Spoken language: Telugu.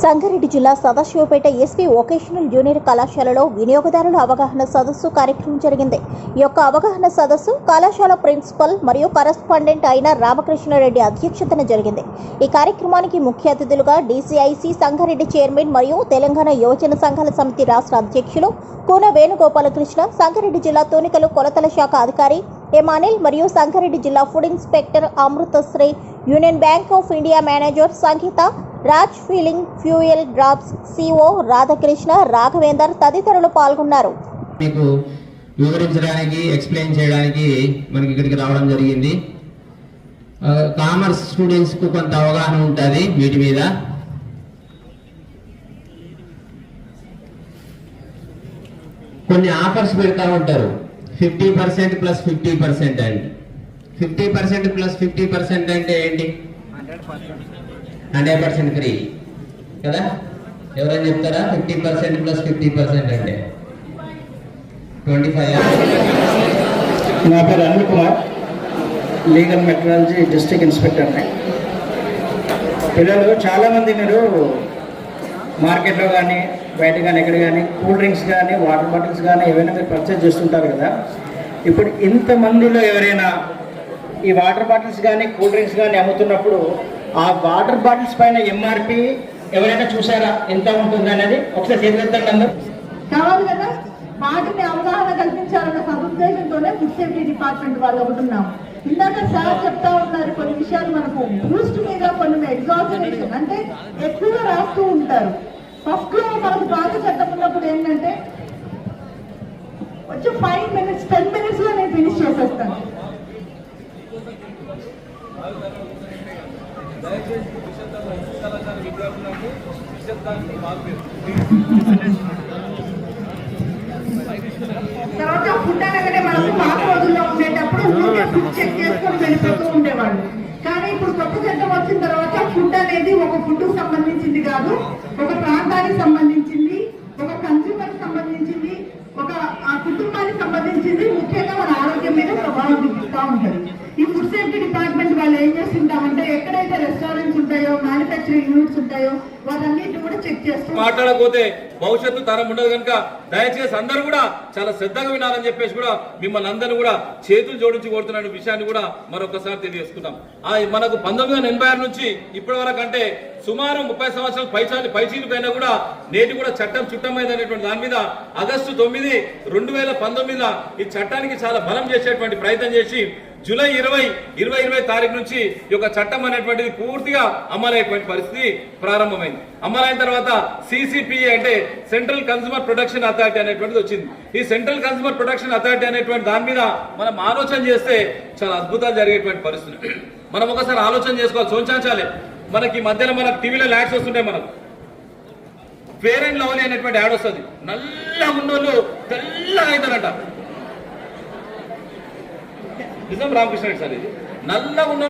సంగారెడ్డి జిల్లా సదాశివపేట ఎస్పీ వొకేషనల్ జూనియర్ కళాశాలలో వినియోగదారుల అవగాహన సదస్సు కార్యక్రమం జరిగింది. ఈ యొక్క అవగాహన సదస్సు కళాశాల ప్రిన్సిపల్ మరియు కరస్పాండెంట్ అయిన రామకృష్ణారెడ్డి అధ్యక్షతన జరిగింది. ఈ కార్యక్రమానికి ముఖ్య అతిథులుగా డీసీఐసి సంగారెడ్డి చైర్మన్ మరియు తెలంగాణ యువజన సంఘాల సమితి రాష్ట్ర అధ్యక్షులు కూన వేణుగోపాలకృష్ణ సంగారెడ్డి జిల్లా తూనికలు కొలతల శాఖ అధికారి ఎం అనిల్ మరియు సంగారెడ్డి జిల్లా food inspector Amruthasri union bank of India manager Sangeetha Raj feeling fuel drops CO Radhakrishna Raghavender తదితరులు పాల్గొన్నారు. మీకు వివరించడానికి ఎక్స్ప్లెయిన్ చేయడానికి మనకి ఇక్కడికి రావడం జరిగింది. కామర్స్ స్టూడెంట్స్కు కొంత అవగాహన ఉంటుంది వీటి మీద. కొన్ని ఆఫర్స్ పెడతా ఉంటారు. Fifty percent plus fifty percent అండి. Fifty percent plus fifty percent అంటే ఏంటి? Hundred percent free. కదా? ఎవరైనా చెప్తారా? Fifty percent plus fifty percent అంటే? ట్వంటీ ఫైవ్ నా పేరు Anil Kumar. Legal metrology district ఇన్స్పెక్టర్ని పిల్లలు చాలామంది మీరు మార్కెట్లో కానీ బయట కానీ ఎక్కడ కానీ కూల్ డ్రింక్స్ కానీ వాటర్ బాటిల్స్ కానీ ఏవైనా మీరు పర్చేజ్ చేస్తుంటారు కదా. ఇప్పుడు ఇంతమందిలో ఎవరైనా ఈ వాటర్ బాటిల్స్ కానీ కూల్ డ్రింక్స్ కానీ అమ్ముతున్నప్పుడు ఆ వాటర్ బాటిల్స్ పైన ఎంఆర్పి ఎవరైనా చూసారా? ఎంత ఉంటుంది అనేది? ఒకసారి చేతులెత్తండి అందరూ. కావాలి కదా? వాటిని అవగాహన కల్పించాలన్న సదుద్దేశంతోనే ఫుడ్ సేఫ్టీ డిపార్ట్మెంట్ వాళ్ళు ఒకటి ఉన్నాం. ఇందాక సార్ చెప్తా ఉన్నారు కొన్ని విషయాలు మనకు బూస్ట్ మీద కొన్ని ఎగ్జాజరేషన్ అంటే ఎక్కువగా రాస్తూ ఉంటారు. ఫస్ట్లో మనకు బాగా చట్టం ఏంటంటే వచ్చి ఫైవ్ మినిట్స్ టెన్ మినిట్స్లో నేను ఫినిష్ చేసేస్తాను. తర్వాత ఫుడ్ అనగానే మనకు పాత రోజుల్లో ఉండేటప్పుడు చెక్ చేసుకొని వెళ్ళిపోతూ ఉండేవాళ్ళు. కానీ ఇప్పుడు కొత్త చట్టం వచ్చిన తర్వాత ఫుడ్ అనేది ఒక ఫుడ్ సంబంధించింది కాదు ఒక ప్రాంతానికి సంబంధించింది ఒక కన్స్యూమర్ సంబంధించింది ఒక ఆ కుటుంబానికి సంబంధించింది. ముఖ్యంగా మన ఆరోగ్యం మీద ప్రభావం చూపిస్తూ ఉంటుంది. ఈ ఫుడ్ సేఫ్టీ డిపార్ట్మెంట్ వాళ్ళు ఏం చేస్తుంటామంటే ఎక్కడైతే రెస్టారెంట్స్ ఉంటాయో మ్యానుఫ్యాక్చరింగ్ యూనిట్స్ ఉంటాయో వాటన్నిటి కూడా చెక్ చేస్తాం మాట్లాడకపోతే భవిష్యత్తు తరం ఉండదు కనుక దయచేసి అందరూ కూడా చాలా శ్రద్ధగా వినాలని చెప్పేసి కూడా మిమ్మల్ని అందరూ కూడా చేతులు జోడించి కోరుతున్న విషయాన్ని కూడా మరొకసారి తెలియజేసుకుందాం. ఆ మనకు పంతొమ్మిది వందల ఎనభై ఆరు నుంచి ఇప్పటి వరకు అంటే సుమారు ముప్పై సంవత్సరాలు పైచీలు పైన కూడా నేటి కూడా చట్టం చుట్టమైంది అనేటువంటి దాని మీద ఆగస్టు తొమ్మిది రెండు వేల పంతొమ్మిదిలో ఈ చట్టానికి చాలా బలం చేసేటువంటి ప్రయత్నం చేసి జూలై ఇరవై ఇరవై ఇరవై తారీఖు నుంచి ఈ యొక్క చట్టం అనేటువంటిది పూర్తిగా అమలయ్యేటువంటి పరిస్థితి ప్రారంభమైంది. అమలైన తర్వాత సిసిపిఏ అంటే సెంట్రల్ కన్స్యూమర్ ప్రొటెక్షన్ అథారిటీ అనేటువంటిది వచ్చింది. ఈ సెంట్రల్ కన్స్యూమర్ ప్రొటెక్షన్ అథారిటీ అనేటువంటి దాని మీద మనం ఆలోచన చేస్తే చాలా అద్భుతాలు జరిగేటువంటి పరిస్థితి మనం ఒకసారి ఆలోచన చేసుకోవాలి సోంచాచాలే. మనకి ఈ మధ్యలో మనకు టీవీలో ల్యాక్స్ వస్తుంటాయి మనకు. ఫేర్ అండ్ లవ్లీ అనేటువంటి యాడ్ వస్తుంది. నల్లగా ఉన్నోళ్ళు తెల్లగా అవుతారంట. నిజం రామకృష్ణ రెడ్డి సార్ ఇది. నల్లగా ఉన్న